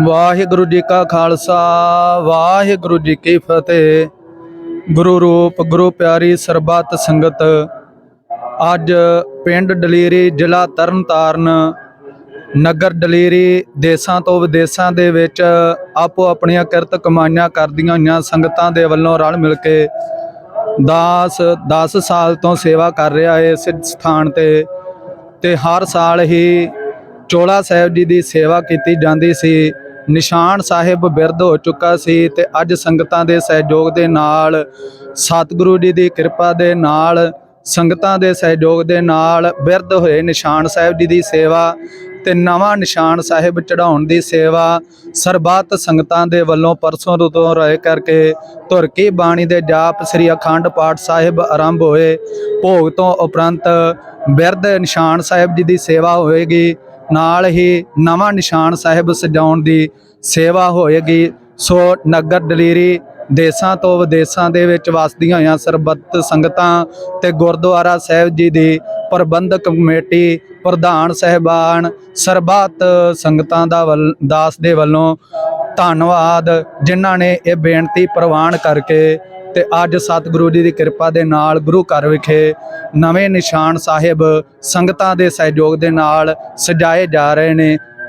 ਵਾਹਿਗੁਰੂ ਜੀ ਕਾ ਖਾਲਸਾ, ਵਾਹਿਗੁਰੂ ਜੀ ਕੀ ਫਤਿਹ। ਗੁਰੂ ਰੂਪ, ਗੁਰੂ ਪਿਆਰੀ ਸਰਬੱਤ ਸੰਗਤ, ਅੱਜ ਪਿੰਡ ਡਲੀਰੀ ਜ਼ਿਲ੍ਹਾ ਤਰਨਤਾਰਨ, ਨਗਰ ਡਲੀਰੀ ਦੇਸਾਂ ਤੋਂ ਵਿਦੇਸਾਂ ਦੇ ਵਿੱਚ ਆਪੋ ਆਪਣੀਆਂ ਕਿਰਤ ਕਮਾਈਆਂ ਕਰਦੀਆਂ ਹੋਈਆਂ ਸੰਗਤਾਂ ਦੇ ਵੱਲੋਂ ਰਲ ਮਿਲ ਕੇ ਦਾਸ 10 ਸਾਲ ਤੋਂ ਸੇਵਾ ਕਰ ਰਿਹਾ ਹੈ ਇਸ ਸਥਾਨ ਤੇ ਤੇ ਹਰ ਸਾਲ ਹੀ ਚੋਲਾ ਸਾਹਿਬ ਜੀ ਦੀ ਸੇਵਾ ਕੀਤੀ ਜਾਂਦੀ ਸੀ। ਨਿਸ਼ਾਨ ਸਾਹਿਬ ਬਿਰਧ ਹੋ ਚੁੱਕਾ ਸੀ ਤੇ ਅੱਜ ਸੰਗਤਾਂ ਦੇ ਸਹਿਯੋਗ ਦੇ ਨਾਲ, ਸਤਿਗੁਰੂ ਜੀ ਦੀ ਕਿਰਪਾ ਦੇ ਨਾਲ, ਸੰਗਤਾਂ ਦੇ ਸਹਿਯੋਗ ਦੇ ਨਾਲ ਬਿਰਧ ਹੋਏ ਨਿਸ਼ਾਨ ਸਾਹਿਬ ਜੀ ਦੀ ਸੇਵਾ ਤੇ ਨਵਾਂ ਨਿਸ਼ਾਨ ਸਾਹਿਬ ਚੜਾਉਣ ਦੀ ਸੇਵਾ ਸਰਬੱਤ ਸੰਗਤਾਂ ਦੇ ਵੱਲੋਂ ਪਰਸੋਂ ਤੋਂ ਰਹਿ ਕਰਕੇ ਧੁਰ ਕੀ ਬਾਣੀ ਦੇ ਜਾਪ ਸ੍ਰੀ ਅਖੰਡ ਪਾਠ ਸਾਹਿਬ ਆਰੰਭ ਹੋਏ। ਭੋਗ ਤੋਂ ਉਪਰੰਤ ਬਿਰਧ ਨਿਸ਼ਾਨ ਸਾਹਿਬ ਜੀ ਦੀ ਸੇਵਾ ਹੋਏਗੀ। ਨਾਲ ਹੀ ਨਵਾਂ ਨਿਸ਼ਾਨ ਸਾਹਿਬ ਸਜਾਉਣ ਦੀ ਸੇਵਾ ਹੋਏਗੀ। ਸੋ ਨਗਰ ਦਲੇਰੀ ਦੇਸਾਂ ਤੋਂ ਵਿਦੇਸਾਂ ਦੇ ਵਿੱਚ ਵਸਦੀਆਂ ਹੋਈਆਂ ਸਰਬੱਤ ਸੰਗਤਾਂ ਤੇ ਗੁਰਦੁਆਰਾ ਸਾਹਿਬ ਜੀ ਦੀ ਪ੍ਰਬੰਧਕ ਕਮੇਟੀ ਪ੍ਰਧਾਨ ਸਹਿਬਾਨ ਸਰਬੱਤ ਸੰਗਤਾਂ ਦਾ ਵੱਲ- ਦਾਸ ਦੇ ਵੱਲੋਂ ਧੰਨਵਾਦ, ਜਿਨ੍ਹਾਂ ਨੇ ਇਹ ਬੇਨਤੀ ਪ੍ਰਵਾਨ ਕਰਕੇ ਤੇ ਅੱਜ ਸਤਿਗੁਰੂ ਜੀ ਦੀ ਕਿਰਪਾ ਦੇ ਨਾਲ ਗੁਰੂ ਘਰ ਵਿਖੇ ਨਵੇਂ ਨਿਸ਼ਾਨ ਸਾਹਿਬ ਸੰਗਤਾਂ ਦੇ ਸਹਿਯੋਗ ਦੇ ਨਾਲ ਸਜਾਏ ਜਾ ਰਹੇ ਨੇ।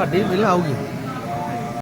ਤੁਹਾਡੀ ਮਿਲ ਆਊਗੀ